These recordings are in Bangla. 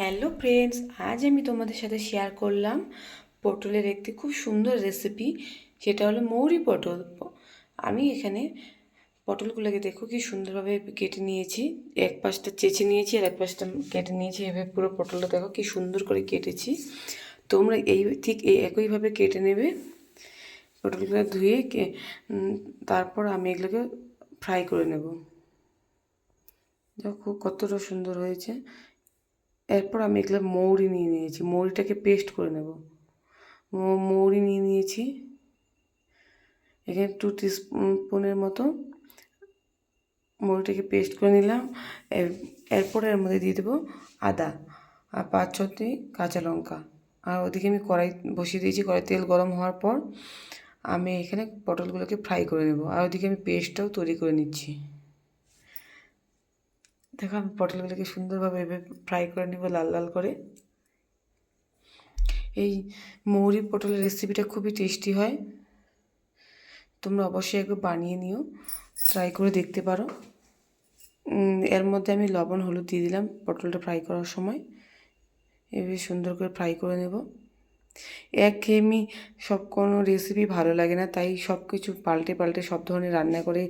হ্যালো ফ্রেন্ডস আজ আমি তোমাদের সাথে শেয়ার করলাম পটলের একটি খুব সুন্দর রেসিপি সেটা হলো মৌরি পটল। আমি এখানে পটলগুলোকে দেখো কি সুন্দরভাবে কেটে নিয়েছি। এক পাশটা চেঁচে নিয়েছি আর এক পাশটা কেটে নিয়েছি। এভাবে পুরো পটলটা দেখো কি সুন্দর করে কেটেছি। তোমরা এই ঠিক এই একইভাবে কেটে নেবে। পটলগুলো ধুয়ে তারপর আমি এগুলোকে ফ্রাই করে নেব। দেখো কতটা সুন্দর হয়েছে। এরপর আমি এগুলো মৌরি নিয়ে নিয়েছি, মৌরিটাকে পেস্ট করে নেব। মৌরি নিয়ে নিয়েছি, এখানে টু স্পুনের মতো মৌরিটাকে পেস্ট করে নিলাম। এর- এরপর এর মধ্যে দিয়ে দেবো আদা আর পাঁচ ছটি কাঁচা লঙ্কা। আর ওদিকে আমি কড়াই বসিয়ে দিয়েছি কড়াই তেল গরম হওয়ার পর আমি এখানে পটলগুলোকে ফ্রাই করে নেব। আর ওদিকে আমি পেস্টটাও তৈরি করে নিচ্ছি। দেখো আমি পটলগুলোকে সুন্দরভাবে এভাবে ফ্রাই করে নেব, লাল লাল করে। এই মৌরি পটলের রেসিপিটা খুবই টেস্টি হয়। তোমরা অবশ্যই একবার বানিয়ে নিও ট্রাই করে দেখতে পারো। এর মধ্যে আমি লবণ, হলুদ দিয়ে দিলাম পটলটা ফ্রাই করার সময়। এভাবে সুন্দর করে ফ্রাই করে নেব। একঘেয়েমি সব কোনো রেসিপি ভালো লাগে না, তাই সব কিছু পাল্টে পাল্টে সব ধরনের রান্না করে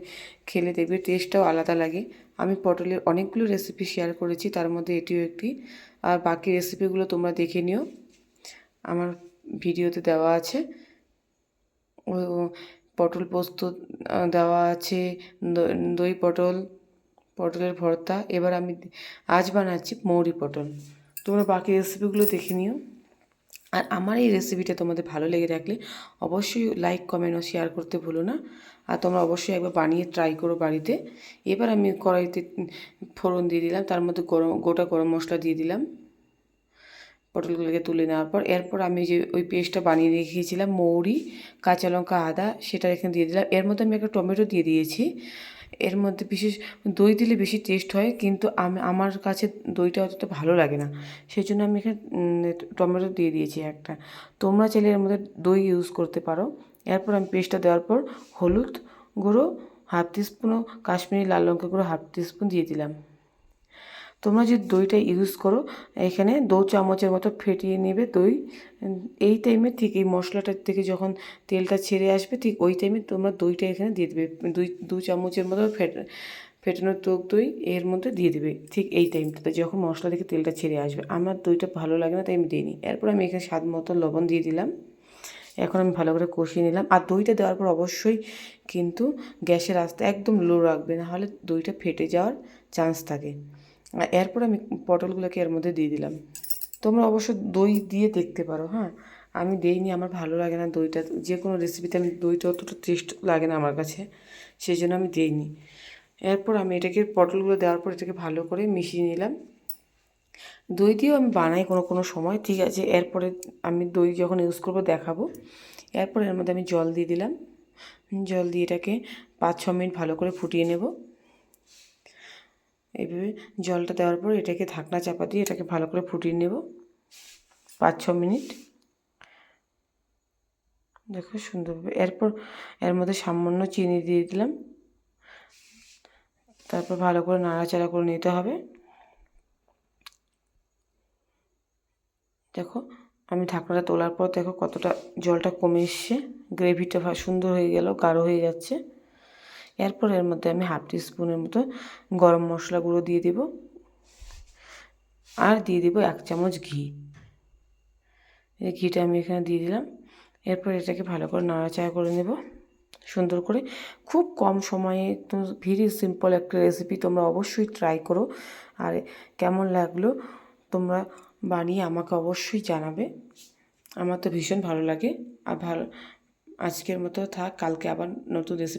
খেলে দেখবে টেস্টটাও আলাদা লাগে। আমি পটলের অনেকগুলো রেসিপি শেয়ার করেছি, তার মধ্যে এটিও একটি। আর বাকি রেসিপিগুলো তোমরা দেখে নিও। আমার ভিডিওতে দেওয়া আছে। ও, পটল পোস্ত দেওয়া আছে দই পটল, পটলের ভর্তা। এবার আমি আজ বানাচ্ছি মৌরি পটল। তোমরা বাকি রেসিপিগুলো দেখে নিও। আর আমার এই রেসিপিটা তোমাদের ভালো লেগে থাকলে অবশ্যই লাইক কমেন্ট ও শেয়ার করতে ভুলো না। আর তোমরা অবশ্যই একবার বানিয়ে ট্রাই করো বাড়িতে। এবার আমি কড়াইতে ফোড়ন দিয়ে দিলাম, তার মধ্যে গরম, গোটা গরম মশলা দিয়ে দিলাম। পটলগুলোকে তুলে নেওয়ার পর, এরপর আমি যে ওই পেস্টটা বানিয়ে রেখেছিলাম, মৌরি, কাঁচা লঙ্কা, আদা সেটা এখানে দিয়ে দিলাম। এর মধ্যে আমি একটা টমেটো দিয়ে দিয়েছি। এর মধ্যে বিশেষ দই দিলে বেশি টেস্ট হয়, কিন্তু আমি, আমার কাছে দইটা অতটা ভালো লাগে না। সেই জন্য আমি এখানে টমেটো দিয়ে দিয়েছি একটা। তোমরা চাইলে এর মধ্যে দই ইউজ করতে পারো। এরপর আমি পেস্টটা দেওয়ার পর হলুদ গুঁড়ো হাফ টিস্পুনও কাশ্মীরি লাল লঙ্কা গুঁড়ো হাফ টিস্পুন দিয়ে দিলাম। তোমরা যদি দইটা ইউজ করো, এখানে দু চামচের মতো ফেটিয়ে নেবে দই। এই টাইমে ঠিক এই মশলাটার থেকে যখন তেলটা ছেড়ে আসবে, ঠিক ওই টাইমে তোমরা দইটা এখানে দিয়ে দেবে। দুই, দু চামচের মতো ফেট, ফেটানো টক দই এর মধ্যে দিয়ে দেবে ঠিক এই টাইমটাতে যখন মশলা থেকে তেলটা ছেড়ে আসবে। আমার দইটা ভালো লাগে না, তাই আমি দিইনি। এরপর আমি এখানে স্বাদ মতো লবণ দিয়ে দিলাম। এখন আমি ভালো করে কষিয়ে নিলাম। আর দইটা দেওয়ার পর অবশ্যই কিন্তু গ্যাসের আস্তে একদম লো রাখবে, নাহলে দইটা ফেটে যাওয়ার চান্স থাকে। এরপর আমি পটলগুলোকে এর মধ্যে দিয়ে দিলাম। তোমরা অবশ্য দই দিয়ে দেখতে পারো হ্যাঁ? আমি দেইনি, আমার ভালো লাগে না দইটা। যে কোনো রেসিপিতে আমি দইটা অতটা টেস্ট লাগে না আমার কাছে সেই জন্য আমি দিইনি। এরপর আমি এটাকে, পটলগুলো দেওয়ার পর এটাকে ভালো করে মিশিয়ে নিলাম। দই দিয়েও আমি বানাই কোনো কোনো সময়, ঠিক আছে? এরপরে আমি দই যখন ইউজ করব, দেখাবো। এরপর এর মধ্যে আমি জল দিয়ে দিলাম। জল দিয়ে এটাকে পাঁচ ছ মিনিট ভালো করে ফুটিয়ে নেব। এইভাবে জলটা দেওয়ার পর এটাকে ঢাকনা চাপা দিয়ে এটাকে ভালো করে ফুটিয়ে নেব। পাঁচ ছ মিনিট। দেখো সুন্দরভাবে এরপর এর মধ্যে সামান্য চিনি দিয়ে দিলাম। তারপর ভালো করে নাড়াচাড়া করে নিতে হবে। দেখো আমি ঢাকনাটা তোলার পর দেখো কতটা জলটা কমে এসছে। গ্রেভিটা সুন্দর হয়ে গেল, গাঢ় হয়ে যাচ্ছে। এরপর এর মধ্যে আমি হাফ স্পুনের মতো গরম মশলা গুঁড়ো দিয়ে দেব। আর দিয়ে দেবো এক চামচ ঘি। এই ঘিটা আমি এখানে দিয়ে দিলাম। এরপর এটাকে ভালো করে নাড়াচাড়া করে নেব। সুন্দর করে খুব কম সময়ে ভেরি সিম্পল একটা রেসিপি তোমরা অবশ্যই ট্রাই করো। আর কেমন লাগল তোমরা বানিয়ে আমাকে অবশ্যই জানাবে। আমার তো ভীষণ ভালো লাগে। আর ভালো, আজকের মতো থাক। কালকে আবার নতুন রেসিপি